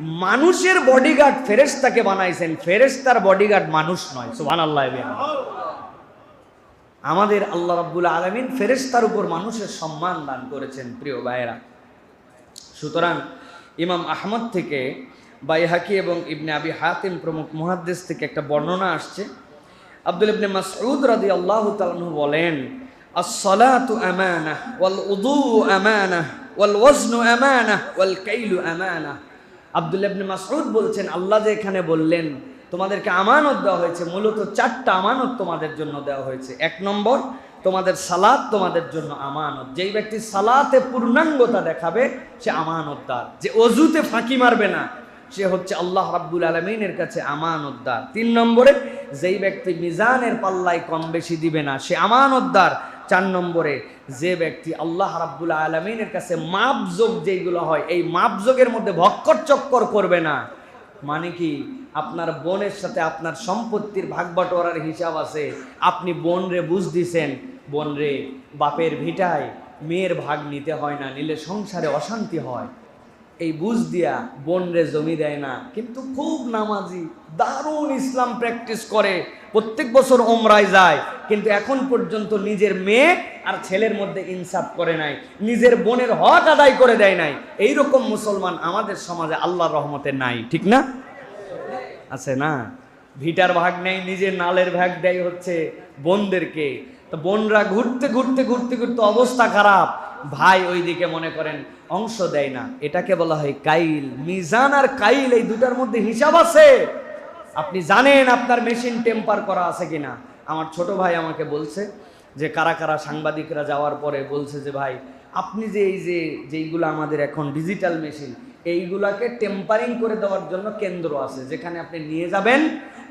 মানুষের বডিগার্ড ফেরেশতাকে বানাইছেন। ফেরেশতার বডিগার্ড মানুষ নয় সুবহান আল্লাহ আমাদের আল্লাহ রাব্বুল আলামিন ফেরেশতার উপর মানুষের সম্মান দান করেছেন, প্রিয় ভাইয়েরা। সুতরাং ইমাম আহমদ থেকে বাইহাকি এবং ইবনে আবি হাতিম প্রমুখ মুহাদ্দিস থেকে একটা বর্ণনা আসছে। আব্দুল ইবনে মাসউদ রাদিয়াল্লাহু তাআলা বলেন as-salatu আমানাহ, ওয়াল উযু আমানাহ, ওয়াল ওয়াজনু আমানাহ। ওয়াল কাইলু আব্দুল ইবনে মাসউদ বলছেন, আল্লাহ যে এখানে বললেন, তোমাদেরকে আমানত দেওয়া হয়েছে, মূলত চারটা আমানত তোমাদের জন্য দেওয়া হয়েছে। এক নম্বর, তোমাদের সালাত তোমাদের জন্য আমানত। যেই ব্যক্তি সালাতে পূর্ণাঙ্গতা দেখাবে, সে আমানতদার। যে অজুতে ফাঁকি মারবে না, সে হচ্ছে আল্লাহ রাব্বুল আলমিনের কাছে আমানতদার। তিন নম্বরে, যেই ব্যক্তি মিজানের পাল্লায় কম বেশি দিবে না, সে আমানতদার। চার নম্বরে, যে ব্যক্তি আল্লাহ রাব্বুল আলমিনের কাছে মাপযোগ যেইগুলো হয়, এই মাপযোগের মধ্যে ভক্কর চক্কর করবে না। মানে কি? আপনার বোনের সাথে আপনার সম্পত্তির ভাগ বাটোয়ারার হিসাব আছে। আপনি বোন রে বুঝ দিছেন, বোন রে, বাপের ভিটায় মেয়ের ভাগ নিতে হয় না, নিলে সংসারে অশান্তি হয়। এই বুঝ দিয়া বোন রে জমি দেয় না। কিন্তু খুব নামাজি, দারুণ ইসলাম প্র্যাকটিস করে। প্রত্যেক বছর ওমরায় যায়, কিন্তু এখন পর্যন্ত নিজের মেয়ে আর ছেলের মধ্যে ইনসাফ করে নাই। নিজের বোনের হক আদায় করে দেয় নাই। এই রকম মুসলমান আমাদের সমাজে আল্লাহর রহমতে নাই, ঠিক না? আছে না? ভিটার ভাগ নেই, নিজের নালের ভাগ দেয় হচ্ছে বোনদেরকে। তো বোনরা ঘুরতে ঘুরতে ঘুরতে ঘুরতে অবস্থা খারাপ। ভাই ওই দিকে মনে করেন অংশ দেয় না। এটাকে বলা হয় কাইল। মিজান আর কাইল এই দুটার মধ্যে হিসাব আছে। আপনি জানেন আপনার মেশিন টেম্পার করা আছে কিনা। আমার ছোট ভাই আমাকে বলছে যে, কারা কারা সাংবাদিকরা যাওয়ার পরে বলছে যে, ভাই, আপনি যে এই যে, যেইগুলো আমাদের এখন ডিজিটাল মেশিন এইগুলাকে টেম্পারিং করে দেওয়ার জন্য কেন্দ্র আছে, যেখানে আপনি নিয়ে যাবেন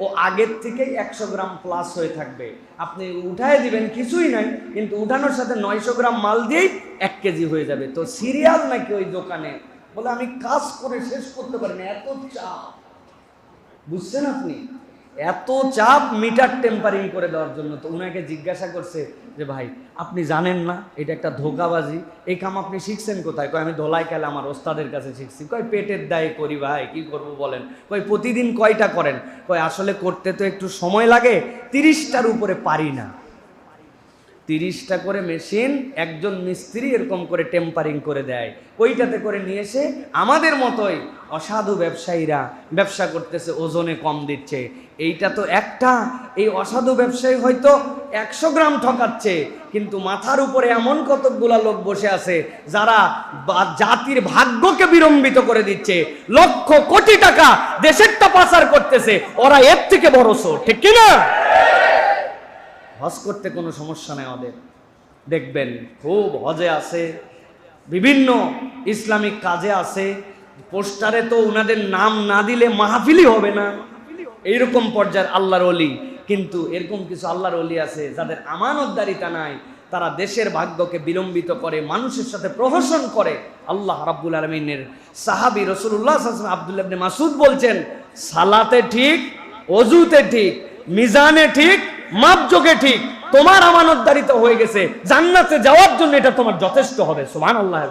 ও আগের থেকেই একশো গ্রাম প্লাস হয়ে থাকবে। আপনি উঠায় দিবেন, কিছুই নাই, কিন্তু উঠানোর সাথে নয়শো গ্রাম মাল দিয়েই এক কেজি হয়ে যাবে। তো সিরিয়াল নাকি ওই দোকানে? বলে আমি কাজ করে শেষ করতে পারি না, এত চাপ। বুঝছেন আপনি? এত চাপ মিটার টেম্পারিং করে দেওয়ার জন্য তো উনাকে জিজ্ঞাসা করছে যে, ভাই, আপনি জানেন না, এটা একটা ধোকাবাজি, এই কাম আপনি শিখছেন কোথায়? কয়, আমি ধোলাই কালে আমার ওস্তাদের কাছে শিখছি। কয়, পেটের দায়ে করি ভাই, কি করব বলেন? কয়, প্রতিদিন কয়টা করেন? কয়, আসলে করতে তো একটু সময় লাগে, তিরিশটার উপরে পারি না। তিরিশটা করে মেশিন একজন মিস্ত্রি এরকম করে টেম্পারিং করে দেয়। ওইটাতে করে নিয়ে এসে আমাদের মতোই অসাধু ব্যবসায়ীরা ব্যবসা করতেছে ওজনে কম দিচ্ছে। এইটা তো একটা এই অসাধু ব্যবসায়ী হয়তো একশো গ্রাম ঠকাচ্ছে কিন্তু মাথার উপরে এমন কতকগুলা লোক বসে আছে যারা জাতির ভাগ্যকে বিলম্বিত করে দিচ্ছে। লক্ষ কোটি টাকা দেশেরটা পাচার করতেছে ওরা এর থেকে বড় চোর, ঠিক কিনা? হজ করতে কোনো সমস্যা নেই ওদের দেখবেন খুব হজে আছে, বিভিন্ন ইসলামিক কাজে আছে, পোস্টারে তো ওনাদের নাম না দিলে মাহফিলই হবে না। এইরকম পর্যায়ের আল্লাহর অলি কিন্তু এরকম কিছু আল্লাহর অলি আছে যাদের আমানতদারিতা নাই, তারা দেশের ভাগ্যকে বিলম্বিত করে, মানুষের সাথে প্রহসন করে। আল্লাহ রাব্বুল আলমিনের সাহাবি রসুল্লাহ আবদুল্লাহ ইবনে মাসুদ বলছেন, সালাতে ঠিক অজুতে ঠিক, মিজানে ঠিক মাপযোগে ঠিক তোমার আমানতদারিতা হয়ে গেছে। জান্নাতে যাওয়ার জন্য এটা তোমার যথেষ্ট হবে সুবহানাল্লাহ